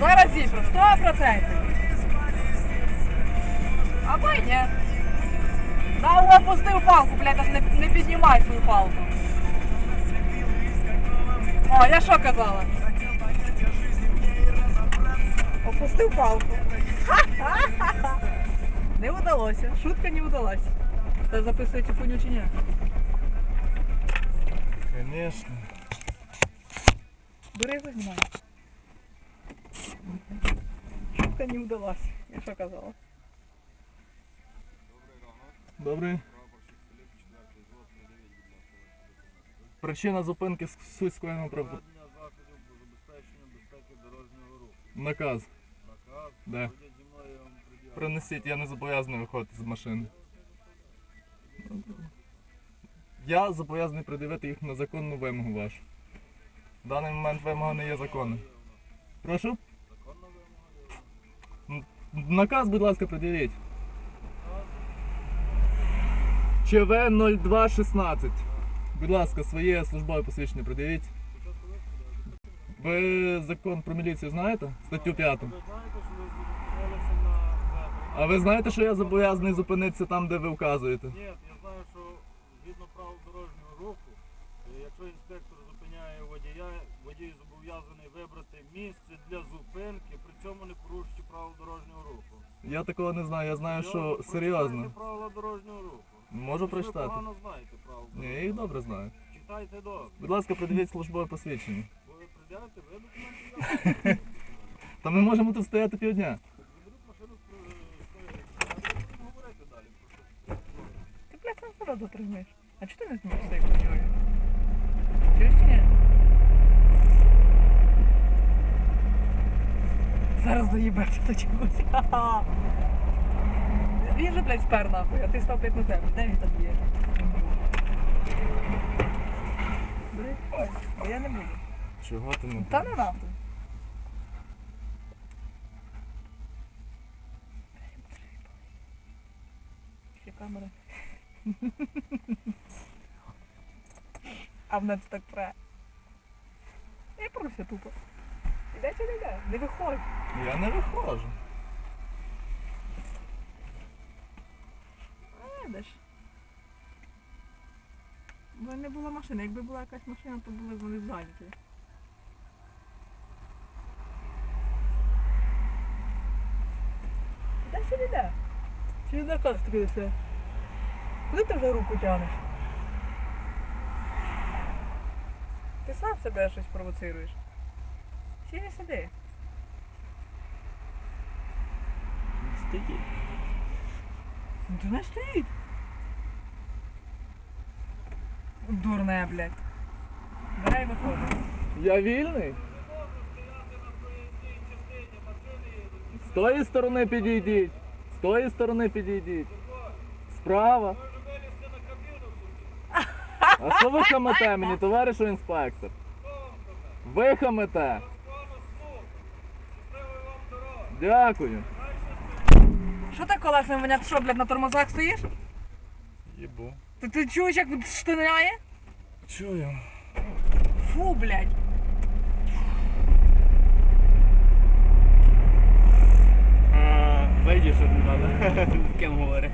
Зараз зіпро, 100%. Або й ні. На опустив палку, блядь, аж не, не піднімай свою палку. О, я що казала? Опустив палку. Ха-ха-ха. Не вдалося. Шутка не вдалася. Та записує цю хуйню чи ні? Конечно. Бери його знімай. Шутка не вдалася. Я що казала? Добрий. Причина зупинки з суть скоєного прав... Заходів по забезпеченню безпеки дорожнього руху. Наказ. Наказ. Да. Ходять зі мною я вам пред'явлю. Принесіть, я не зобов'язаний виходити з машини. Я зобов'язаний придивити їх на законну вимогу вашу. В даний момент вимога не є законною. Прошу? Законна вимога. є. Н- Наказ, будь ласка, придивіть. ЧВ 0216. Будь ласка, своє службове посвідчення. Спочатку ви закон про міліцію знаєте? Статтю 5. Ви знаєте, що ви зупинилися на зебрі? А ви знаєте, що я зобов'язаний зупинитися там, де ви вказуєте? Ні, я знаю, що згідно правил дорожнього руху, якщо інспектор зобов'язаний вибрати місце для зупинки, при цьому не порушуючи правил дорожнього руху. Я такого не знаю, я знаю, що Прочитайте серйозно. правила дорожнього руху. Можу Ви ж прочитати. погано знаєте правила Ні, я їх добре знаю. Читайте добре. Будь ласка, придивіть службове посвідчення. Бо ви приділите, ви документи Та ми можемо тут стояти півдня. Заберіть машину з е, з- говорити далі про що. Ти, блядь, сам породу приймеш. А чого ти не цією хуйньою? Чуєш чи ні? Доїбеться до чогось. Ха-ха. Він же, блядь, спер нахуй, а ти став блядь, на тебе. Де він там є? Бери, ой, я не буду. Чого ти не Та не нахуй. Ще камера. А в нас так пре. Я прося тупо. Іде чи не йде? Не виходь. Я не виходжу. А, йдеш. Бо не було машини. Якби була якась машина, то були б вони зайняті. Іде чи не йде? Чи не наказ? Куди ти вже руку тянеш? Ти сам себе щось провоцируєш. Чи не сиди? Ну ти не стоїть. Дурне, блядь. Давай виходить. Я вільний? З тої сторони підійдіть. З тої сторони підійдіть. Справа. А що ви хамете мені, товаришу інспектор? Ви хамете. Дякую. Що так колесами мене? Ти що, блядь, на тормозах стоїш? Єбу. Ти, ти чуєш, як штиняє? Чую. Фу, блядь. Вийдеш, що не треба з ким говорити.